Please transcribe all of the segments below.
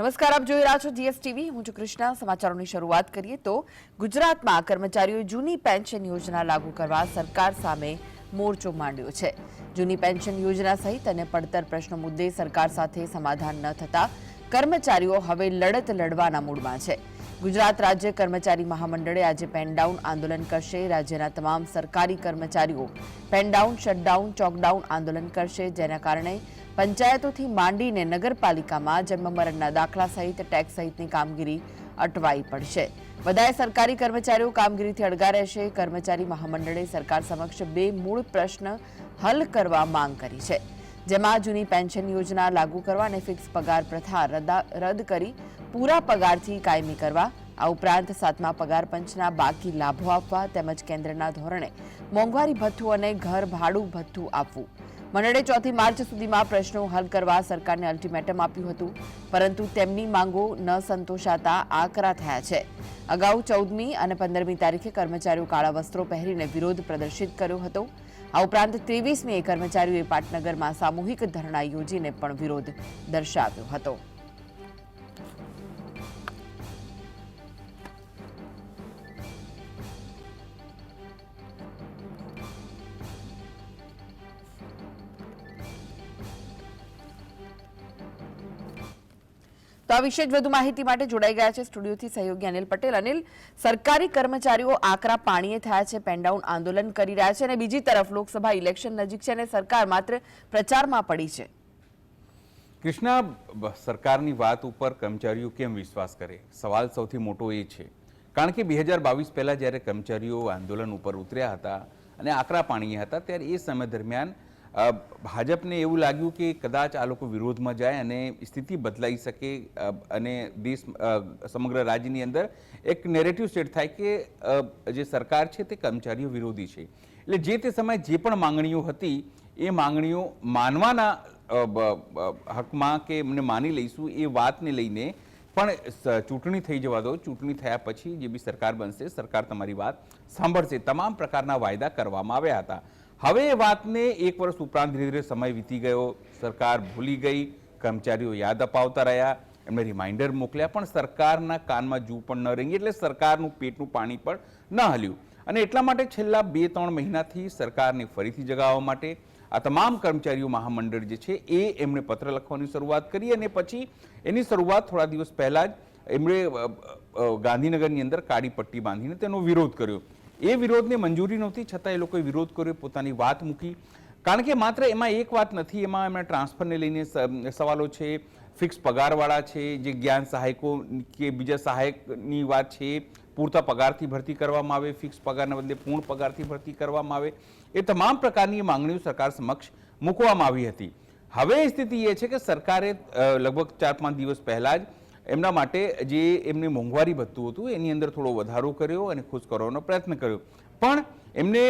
નમસ્કાર, આપ જોઈ રહ્યા છો જીએસટીવી હું છું કૃષ્ણા. સમાચારોની શરૂઆત કરીએ તો ગુજરાતમાં કર્મચારીઓએ જૂની પેન્શન યોજના લાગુ કરવા સરકાર સામે મોરચો માંડ્યો છે. જૂની પેન્શન યોજના સહિત અને પડતર પ્રશ્નો મુદ્દે સરકાર સાથે સમાધાન ન થતા કર્મચારીઓ હવે લડત લડવાના મૂડમાં છે. ગુજરાત રાજ્ય કર્મચારી મહામંડળે આજે પેનડાઉન આંદોલન કરશે. રાજ્યના તમામ સરકારી કર્મચારીઓ પેનડાઉન, શટડાઉન, ચોકડાઉન આંદોલન કરશે, જેના કારણે પંચાયતોથી માંડીને નગરપાલિકામાં જન્મમરણના દાખલા સહિત ટેક્સ સહિતની કામગીરી અટવાઈ પડશે. બધાએ સરકારી કર્મચારીઓ કામગીરીથી અળગા રહેશે. કર્મચારી મહામંડળે સરકાર સમક્ષ બે મૂળ પ્રશ્ન હલ કરવા માંગ કરી છે. જેમાં જૂની પેન્શન યોજના લાગુ કરવા અને ફિક્સ પગાર પ્રથા રદા- રદ કરી પૂરા પગારથી કાયમી કરવા, આ ઉપરાંત સાતમા પગાર પંચના બાકી લાભો આપવા તેમજ કેન્દ્રના ધોરણે મોંઘવારી ભથ્થું અને ઘર ભાડું ભથ્થું આપવું. મંડળે ચોથી માર્ચ સુધીમાં પ્રશ્નો હલ કરવા સરકારને અલ્ટિમેટમ આપ્યું હતું. પરંતુ તેમની માંગો ન સંતોષાતા આકરા થયા છે. અગાઉ ચૌદમી અને પંદરમી તારીખે કર્મચારીઓ કાળા વસ્ત્રો પહેરીને વિરોધ પ્રદર્શિત કર્યો હતો. આ ઉપરાંત ત્રેવીસમીએ કર્મચારીઓએ પાટનગરમાં સામૂહિક ધરણા યોજીને પણ વિરોધ દર્શાવ્યો હતો. તો આ વિશે જ વધુ માહિતી માટે જોડાઈ ગયા છે સ્ટુડિયોથી સહયોગી અનિલ પટેલ. અનિલ, સરકારી કર્મચારીઓ આકરા પાણીએ થયા છે, પેનડાઉન આંદોલન કરી રહ્યા છે અને બીજી તરફ લોકસભા ઇલેક્શન નજીક છે અને સરકાર માત્ર પ્રચારમાં પડી છે. કૃષ્ણા સરકારની વાત ઉપર કર્મચારીઓ કેમ વિશ્વાસ કરે? સવાલ સૌથી મોટો એ છે. કારણ કે બે હજાર બાવીસ પહેલાં જ્યારે કર્મચારીઓ આંદોલન ઉપર ઉતર્યા હતા અને આકરા પાણીએ હતા, ત્યારે એ સમય દરમિયાન ભાજપને એવું લાગ્યું કે કદાચ આ લોકો વિરોધમાં જાય અને સ્થિતિ બદલાઈ શકે અને દેશ સમગ્ર રાજ્યની અંદર એક નેરેટિવ સેટ થાય કે જે સરકાર છે તે કર્મચારીઓ વિરોધી છે. એટલે જે તે સમયે જે પણ માંગણીઓ હતી, એ માંગણીઓ માનવાના હકમાં કે એમને માની લઈશું એ વાતને લઈને પણ ચૂંટણી થઈ જવા દો. ચૂંટણી થયા પછી જે બી સરકાર બનશે, સરકાર તમારી વાત સાંભળશે. તમામ પ્રકારના વાયદા કરવામાં આવ્યા હતા. હવે એ વાતને એક વર્ષ ઉપરાંત ધીરે ધીરે સમય વીતી ગયો. સરકાર ભૂલી ગઈ, કર્મચારીઓ યાદ અપાવતા રહ્યા એમણે રિમાઇન્ડર મોકલ્યા, પણ સરકારના કાનમાં જૂ પણ ન રહી એટલે સરકારનું પેટનું પાણી પણ ન હલ્યું. અને એટલા માટે છેલ્લા બે ત્રણ મહિનાથી સરકારને ફરીથી જગાવવા માટે આ તમામ કર્મચારીઓ મહામંડળ જે છે, એ એમણે પત્ર લખવાની શરૂઆત કરી અને પછી એની શરૂઆત થોડા દિવસ પહેલાં જ એમણે ગાંધીનગરની અંદર કાળી પટ્ટી બાંધીને તેનો વિરોધ કર્યો. એ વિરોધને મંજૂરી નહોતી, છતાં એ લોકોએ વિરોધ કર્યો, પોતાની વાત મૂકી. કારણ કે માત્ર એમાં એક વાત નથી, એમાં એમના ટ્રાન્સફરને લઈને સવાલો છે, ફિક્સ પગારવાળા છે, જે જ્ઞાન સહાયકો કે બીજા સહાયકની વાત છે, પૂરતા પગારથી ભરતી કરવામાં આવે, ફિક્સ પગારના બદલે પૂર્ણ પગારથી ભરતી કરવામાં આવે, એ તમામ પ્રકારની માંગણીઓ સરકાર સમક્ષ મૂકવામાં આવી હતી. હવે સ્થિતિ એ છે કે સરકારે લગભગ ચાર પાંચ દિવસ પહેલાં જ એમના માટે જે એમને મોંઘવારી ભથ્થું હતું, એની અંદર થોડો વધારો કર્યો અને ખુશ કરવાનો પ્રયત્ન કર્યો. પણ એમને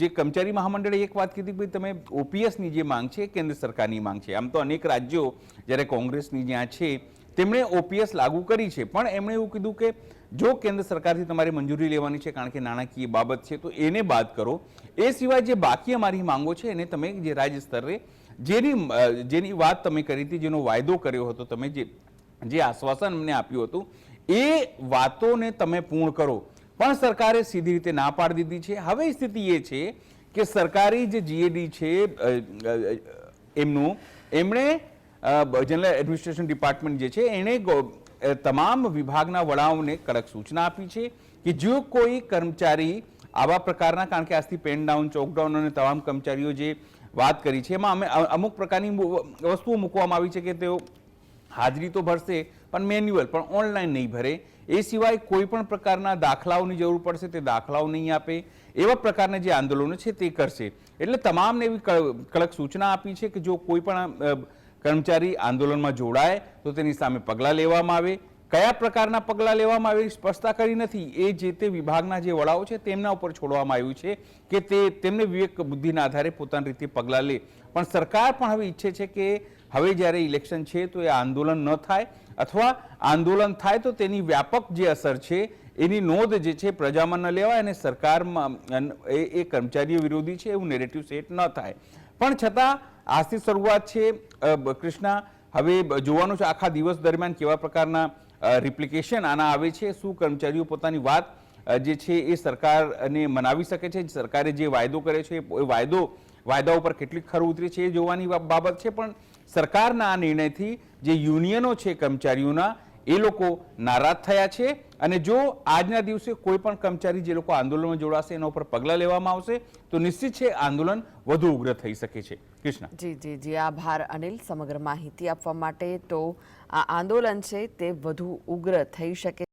જે કર્મચારી મહામંડળે એક વાત કીધી ભાઈ, તમે ઓપીએસની જે માંગ છે, કેન્દ્ર સરકારની માંગ છે. આમ તો અનેક રાજ્યો જ્યારે કોંગ્રેસની જ્યાં છે, તેમણે ઓપીએસ લાગુ કરી છે. પણ એમણે એવું કીધું કે જો કેન્દ્ર સરકારથી તમારે મંજૂરી લેવાની છે, કારણ કે નાણાકીય બાબત છે, તો એને બાદ કરો. એ સિવાય જે બાકી અમારી માંગો છે, એને તમે જે રાજ્ય સ્તરે જેની જેની વાત તમે કરી હતી, જેનો વાયદો કર્યો હતો, તમે જે જે આશ્વાસન અમને આપ્યું હતું, એ વાતોને તમે પૂર્ણ કરો. પણ સરકારે સીધી રીતે ના પાડી દીધી છે. હવે સ્થિતિ એ છે કે સરકારી જે જીએડી છે એમનું, એમણે જનરલ એડમિનિસ્ટ્રેશન ડિપાર્ટમેન્ટ જે છે, એણે તમામ વિભાગના વડાઓને કડક સૂચના આપી છે કે જો કોઈ કર્મચારી આવા પ્રકારના, કારણ કે આજથી પેન ડાઉન ચોકડાઉન અને તમામ કર્મચારીઓ જે વાત કરી છે, એમાં અમે અમુક પ્રકારની વસ્તુઓ મૂકવામાં આવી છે કે તેઓ હાજરી તો ભરશે, પણ મેન્યુઅલ, પણ ઓનલાઈન નહીં ભરે. એ સિવાય કોઈ પણ પ્રકારના દાખલાઓની જરૂર પડશે, તે દાખલાઓ નહીં આપે. એવા પ્રકારના જે આંદોલનો છે, તે કરશે. એટલે તમામને એવી કડક સૂચના આપી છે કે જો કોઈ પણ કર્મચારી આંદોલનમાં જોડાય, તો તેની સામે પગલાં લેવામાં આવે. કયા પ્રકારના પગલાં લેવામાં આવે સ્પષ્ટતા કરી નથી. એ જે તે વિભાગના જે વડાઓ છે, તેમના ઉપર છોડવામાં આવ્યું છે કે તે, તેમને વિવેક બુદ્ધિના આધારે પોતાની રીતે પગલાં લે. પણ સરકાર પણ હવે ઈચ્છે છે કે હવે જ્યારે ઇલેક્શન છે તો એ આંદોલન ન થાય અથવા આંદોલન થાય તો તેની વ્યાપક જે અસર છે, એની નોંધ જે છે પ્રજામાં ન લેવાય અને સરકારમાં એ કર્મચારીઓ વિરોધી છે એવું નેરેટિવ સેટ ન થાય. પણ છતાં, આજથી શરૂઆત છે કૃષ્ણા, હવે જોવાનું છે આખા દિવસ દરમિયાન કેવા પ્રકારના રિપ્લિકેશન આના આવે છે, શું કર્મચારીઓ પોતાની વાત જે છે એ સરકારને મનાવી શકે છે, સરકારે જે વાયદો કરે છે એ વાયદો વાયદા ઉપર કેટલી ખરું ઉતરી છે એ જોવાની બાબત છે, પણ સરકારના આ નિર્ણયથી જે યુનિયનો છે કર્મચારીઓના, એ લોકો નારાજ થયા છે અને જો આજના દિવસે કોઈ પણ કર્મચારી જે લોકો આંદોલનમાં જોડાશે, એના ઉપર પગલાં લેવામાં આવશે, તો નિશ્ચિત છે આંદોલન વધુ ઉગ્ર થઈ શકે છે. કૃષ્ણ. જી જી જી. આભાર અનિલ. સમગ્ર માહિતી આપવા માટે તો આ આંદોલન છે તે વધુ ઉગ્ર થઈ શકે